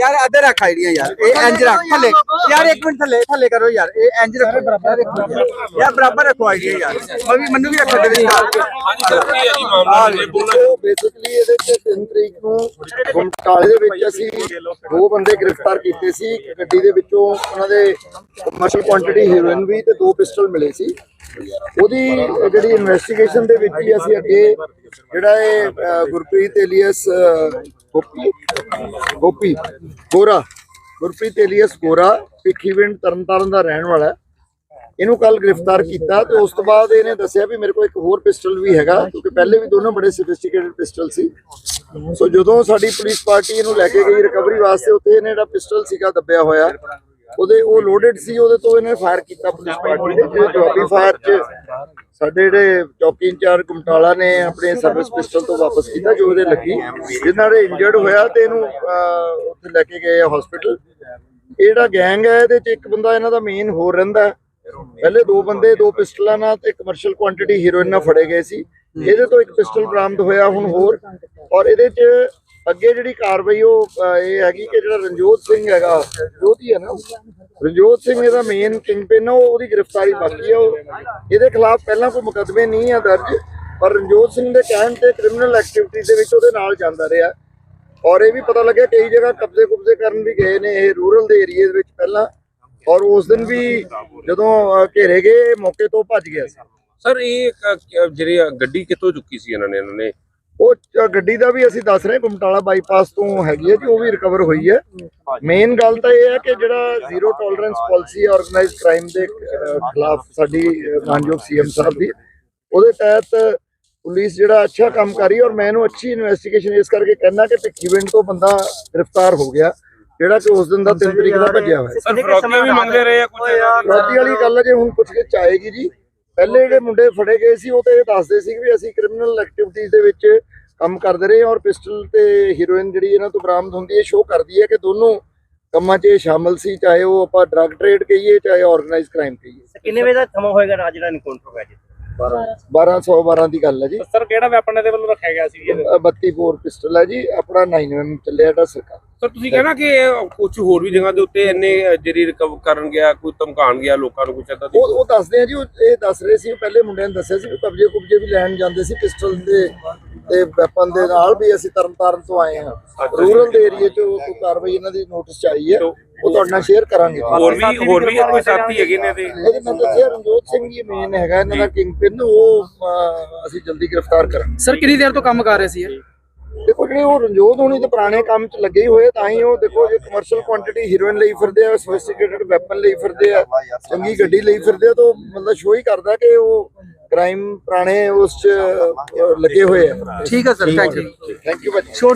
ਯਾਰ ਅੱਧੇ ਰੱਖ ਆਈਡੀਆਂ ਯਾਰ ਇਹ ਇੰਜ ਰੱਖ ਥੱਲੇ। ਯਾਰ। ਇੱਕ ਮਿੰਟ ਥੱਲੇ ਥੱਲੇ ਕਰੋ ਯਾਰ ਇਹ ਇੰਜ ਰੱਖੋ। ਯਾਰ ਬਰਾਬਰ ਰੱਖੋ ਆਈਡੀਆਂ ਯਾਰ। ਮੈਂ ਵੀ ਮੈਨੂੰ ਵੀ ਰੱਖਣ ਦੇ ਵਿੱਚ ਹਾਂਜੀ ਸਰ ਕੀ ਹੈ ਜੀ। ਮਾਮਲਾ ਸੋ ਬੇਸਿਕਲੀ ਇਹਦੇ ਚ 3 ਤਰੀਕ ਨੂੰ ਗੁਮਟਾਲੇ ਦੇ ਵਿੱਚ ਅਸੀਂ ਦੋ ਬੰਦੇ ਗ੍ਰਿਫਤਾਰ ਕੀਤੇ ਸੀ। ਗੱਡੀ ਦੇ ਵਿੱਚੋਂ ਉਹਨਾਂ ਦੇ ਕਮਰਸ਼ੀਅਲ ਕੁਆਂਟੀਟੀ ਹੈਰੋਇਨ ਵੀ ਤੇ ਦੋ ਪਿਸਟਲ ਮਿਲੇ ਸੀ। ਉਹਦੀ ਜਿਹੜੀ ਇਨਵੈਸਟੀਗੇਸ਼ਨ ਦੇ ਵਿੱਚ ਹੀ ਅਸੀਂ ਅੱਗੇ ਜਿਹੜਾ ਇਹ ਗੁਰਪ੍ਰੀਤ ਏਲੀਅਸ ਗੋਪੀ ਗੋਪੀ, ਗੋਰਾ, ਗੁਰਪ੍ਰੀਤ ਏਲੀਅਸ ਗੋਰਾ, ਭਿੱਖੀਵਿੰਡ ਤਰਨਤਾਰਨ ਦਾ ਰਹਿਣ ਵਾਲਾ ਇਹਨੂੰ ਕੱਲ ਗ੍ਰਿਫਤਾਰ ਕੀਤਾ ਤੇ ਉਸ ਤੋਂ ਬਾਅਦ ਇਹਨੇ ਦੱਸਿਆ ਵੀ ਮੇਰੇ ਕੋਲ ਇੱਕ ਹੋਰ ਪਿਸਟਲ ਵੀ ਹੈਗਾ, ਕਿਉਂਕਿ ਪਹਿਲੇ ਵੀ ਦੋਨੋਂ ਬੜੇ ਸੋਫਿਸਟੀਕੇਟਡ ਪਿਸਟਲ ਸੀ। ਸੋ ਜਦੋਂ ਸਾਡੀ ਪੁਲਿਸ ਪਾਰਟੀ ਇਹਨੂੰ ਲੈ ਕੇ ਗਈ ਰਿਕਵਰੀ ਵਾਸਤੇ, ਉੱਥੇ ਇਹਨੇ ਜਿਹੜਾ ਪਿਸਟਲ ਸੀਗਾ ਦੱਬਿਆ ਹੋਇਆ। ਉਹਦੇ ਉਹ ਲੋਡਡ ਸੀ, ਉਹਦੇ ਤੋਂ ਇਹਨੇ ਫਾਇਰ ਕੀਤਾ ਪੁਲਿਸ ਪਾਰਟੀ ਨੇ ਜਿਹੜੇ ਜਵਾਬੀ ਫਾਇਰ 'ਚ ਸਾਡੇ ਜਿਹੜੇ ਚੌਕੀ ਇੰਚਾਰਜ ਕੁਮਟਾਲਾ ਨੇ ਆਪਣੇ ਸਰਵਿਸ ਪਿਸਟਲ ਤੋਂ ਵਾਪਸ ਕੀਤਾ, ਜੋ ਉਹਦੇ ਲੱਗੀ। ਜਿਨ੍ਹਾਂ ਦੇ ਇੰਜਰਡ ਹੋਇਆ ਤੇ ਇਹਨੂੰ ਉੱਥੇ ਲੈ ਕੇ ਗਏ ਹਸਪੀਟਲ ਜਿਹੜਾ ਗੈਂਗ ਹੈ, ਇਹਦੇ ਚ ਇੱਕ ਬੰਦਾ ਇਹਨਾਂ ਦਾ ਮੇਨ ਹੋਰ ਰਹਿੰਦਾ ਪਹਿਲੇ ਦੋ ਬੰਦੇ, ਦੋ ਪਿਸਟਲਾਂ ਨਾਲ ਤੇ ਕਮਰਸ਼ੀਅਲ ਕੁਆਂਟੀਟੀ ਹੀਰੋਇਨ ਨਾਲ ਫੜੇ ਗਏ ਸੀ। ਇਹਦੇ ਤੋਂ ਇੱਕ ਪਿਸਟਲ ਬਰਾਮਦ ਹੋਇਆ ਹੁਣ ਹੋਰ। ਔਰ ਇਹਦੇ ਚ ਅੱਗੇ ਜਿਹੜੀ ਕਾਰਵਾਈ ਉਹ ਅਹ, ਇਹ ਹੈਗੀ ਕਿ ਜਿਹੜਾ ਰਣਜੋਤ ਸਿੰਘ ਹੈਗਾ ਰਣਜੋਤ ਹੀ ਹੈ ਨਾ? ਰਣਜੋਤ ਸਿੰਘ ਇਹਦਾ ਮੇਨ ਕਿੰਗਪਿਨ ਉਹ ਉਹਦੀ ਗ੍ਰਿਫਤਾਰੀ ਬਾਕੀ ਹੈ ਉਹ ਇਹਦੇ ਖਿਲਾਫ ਪਹਿਲਾਂ ਕੋਈ ਮੁਕੱਦਮੇ ਨਹੀਂ ਹੈ ਦਰਜ ਪਰ ਰਣਜੋਤ ਸਿੰਘ ਦੇ ਕਹਿਣ ਤੇ ਕ੍ਰਿਮੀਨਲ ਐਕਟੀਵਿਟੀ ਦੇ ਵਿੱਚ ਉਹਦੇ ਨਾਲ ਜਾਂਦਾ ਰਿਹਾ। ਔਰ ਇਹ ਵੀ ਪਤਾ ਲੱਗਿਆ ਕਈ ਜਗ੍ਹਾ ਕਬਜ਼ੇ ਕੁਬਜ਼ੇ ਕਰਨ ਵੀ ਗਏ ਨੇ ਇਹ ਰੂਰਲ ਦੇ ਏਰੀਆ ਦੇ ਵਿੱਚ ਪਹਿਲਾਂ। ਔਰ ਉਸ ਦਿਨ ਵੀ ਜਦੋਂ ਅਹ, ਘੇਰੇ ਗਏ ਇਹ ਮੌਕੇ ਤੋਂ ਭੱਜ ਗਿਆ ਸੀ। ਸਰ ਇਹ ਕ- ਕ- ਜਿਹੜੀ ਆ ਗੱਡੀ ਕਿੱਥੋਂ ਚੁੱਕੀ ਸੀ ਇਹਨਾਂ ਨੇ? ਇਹਨਾਂ ਨੇ ਉਹ ਗੱਡੀ ਦਾ ਵੀ ਅਸੀਂ ਦੱਸ ਰਹੇ ਗੁਮਟਾਲਾ ਬਾਈਪਾਸ ਤੋਂ ਹੈਗੀ ਹੈ ਜੀ ਉਹ ਵੀ ਰਿਕਵਰ ਹੋਈ ਹੈ। ਮੇਨ ਗੱਲ ਤਾਂ ਇਹ ਹੈ ਕਿ ਜਿਹੜਾ zero tolerance policy organised crime ਦੇ ਖਿਲਾਫ ਸਾਡੀ ਮਾਨਯੋਗ ਸੀਐਮ ਸਾਹਿਬ ਦੀ ਉਹਦੇ ਤਹਿਤ ਪੁਲਿਸ ਜਿਹੜਾ ਅੱਛਾ ਕੰਮ ਕਰ ਰਹੀ ਔਰ ਮੈਂ ਇਹਨੂੰ ਅੱਛੀ ਇਨਵੈਸਟੀਗੇਸ਼ਨ ਇਸ ਕਰਕੇ ਕਹਿਣਾ ਕਿ ਭਿੱਖੀਵਿੰਡ ਤੋਂ ਬੰਦਾ ਗ੍ਰਿਫਤਾਰ ਹੋ ਗਿਆ ਜਿਹੜਾ ਕਿ ਉਸ ਦਿਨ ਦਾ 3 ਤਰੀਕ ਦਾ ਭੱਜਿਆ ਹੋਇਆ ਸਰ ਫਰੋਕੀਆਂ ਵੀ ਮੰਗਦੇ ਰਹੇ ਆ ਕੁਝ? ਰੋਟੀ ਵਾਲੀ ਗੱਲ ਹੈ ਜੇ ਹੁਣ ਪੁੱਛ ਕੇ ਚਾਹੇਗੀ ਜੀ ਪਹਿਲੇ ਜਿਹੜੇ ਮੁੰਡੇ ਫੜੇ ਗਏ ਸੀ ਉਹ ਤੇ ਇਹ ਦੱਸਦੇ ਸੀ ਵੀ ਅਸੀਂ ਕ੍ਰਿਮੀਨਲ ਐਕਟੀਵਿਟੀਜ਼ ਦੇ ਵਿੱਚ ਕੰਮ ਕਰਦੇ ਰਹੇ ਔਰ ਪਿਸਟਲ ਤੇ ਹੀਰੋਇਨ ਜਿਹੜੀ ਇਹਨਾਂ ਤੋਂ ਬਰਾਮਦ ਹੁੰਦੀ ਹੈ ਸ਼ੋਅ ਕਰਦੀ ਹੈ ਕਿ ਦੋਨੋਂ ਕੰਮਾਂ 'ਚ ਇਹ ਸ਼ਾਮਲ ਸੀ ਚਾਹੇ ਉਹ ਆਪਾਂ ਡਰੱਗ ਟ੍ਰੇਡ ਕਹੀਏ ਚਾਹੇ ਆਰਗੇਨਾਈਜ਼ ਕ੍ਰਾਈਮ ਕਹੀਏ। ਕਿੰਨੇ ਵਜੇ ਦਾ ਸਮਾਂ ਹੋਏਗਾ ਰਾਜ ਜਿਹੜਾ ਐਨਕਾਊਂਟਰ ਹੋਇਆ ਜੀ? 1212 ਦੀ ਗੱਲ ਹੈ ਜੀ। ਸਰ ਕਿਹੜਾ ਵੈਪਨ ਇਹਦੇ ਵੱਲੋਂ ਰੱਖਿਆ ਗਿਆ ਸੀ ਅ, 32 ਬੋਰ ਪਿਸਟਲ ਹੈ ਜੀ ਆਪਣਾ 9mm ਚੱਲਿਆ ਦਾ ਸਰਕਾਰ। ਸਰ ਤੁਸੀਂ ਕਹਿਣਾ ਕਿ ਕੁਝ ਹੋਰ ਵੀ ਜਗ੍ਹਾ ਦੇ ਉੱਤੇ ਇੰਨੇ ਜਿਹੜੀ ਰਿਕਵਰ ਕਰਨ ਗਿਆ ਕੋਈ ਧਮਕਾਣ ਗਿਆ ਲੋਕਾਂ ਨੂੰ ਕੁਝ ਏਦਾਂ ਦੀ? ਉਹ ਉਹ ਦੱਸਦੇ ਆ ਜੀ ਉਹ ਇਹ ਦੱਸ ਰਹੇ ਸੀ ਪਹਿਲੇ ਮੁੰਡਿਆਂ ਨੇ ਦੱਸਿਆ ਸੀ ਕਿ ਕਬਜ਼ੇ ਕੁਬਜ਼ੇ ਵੀ ਲੈਣ ਜਾਂਦੇ ਸੀ ਪਿਸਟਲ ਦੇ ਤੇ ਵੈਪਨ ਦੇ ਨਾਲ ਵੀ ਅਸੀਂ ਤਰਨਤਾਰਨ ਤੋਂ ਆਏ ਹਾਂ। ਰੂਰਲ ਦੇ ਏਰੀਆ 'ਚ ਕੋਈ ਕਾਰਵਾਈ ਇਹਨਾਂ ਦੀ ਨੋਟਿਸ 'ਚ ਆਈ ਹੈ ਉਹ ਤੁਹਾਡੇ ਨਾਲ ਸ਼ੇਅਰ ਕਰਾਂਗੇ। ਹੋਰ ਵੀ ਹੋਰ ਵੀ ਕੋਈ ਸਾਥੀ ਹੈਗੇ ਨੇ ਤੇ ਇਹਦੇ ਮੈਂ ਦੱਸਿਆ ਰਣਜੋਤ ਸਿੰਘ ਜੀ ਮੇਨ ਹੈਗਾ ਇਹਨਾਂ ਦਾ ਕਿੰਗ ਪਿਨ ਉਹ ਅਸੀਂ ਜਲਦੀ ਗ੍ਰਿਫਤਾਰ ਕਰਾਂਗੇ। ਸਰ ਕਿੰਨੀ ਦੇਰ ਤੋਂ ਕੰਮ ਕਰ ਰਹੇ ਸੀ ਦੇਖੋ ਜਿਹੜੇ ਉਹ ਰਣਜੋਤ ਹੋਣੀ ਤੇ ਪੁਰਾਣੇ ਕੰਮ 'ਚ ਲੱਗੇ ਹੀ ਹੋਏ ਤਾਂ ਹੀ ਉਹ ਦੇਖੋ ਜੇ ਕਮਰਸ਼ੀਅਲ ਕੁਆਂਟੀਟੀ ਹੀਰੋਇਨ ਲਈ ਫਿਰਦੇ ਆ ਸੋਫਿਸਟੀਕੇਟਡ ਵੈਪਨ ਲਈ ਫਿਰਦੇ ਆ ਚੰਗੀ ਗੱਡੀ ਲਈ ਫਿਰਦੇ ਆ ਤਾਂ ਮਤਲਬ ਸ਼ੋਅ ਹੀ ਕਰਦਾ ਕਿ ਉਹ ਕ੍ਰਾਈਮ ਪੁਰਾਣੇ ਉਸ 'ਚ ਲੱਗੇ ਹੋਏ ਆ। ਠੀਕ ਹੈ sir thank you thank you ਛੋਟਾ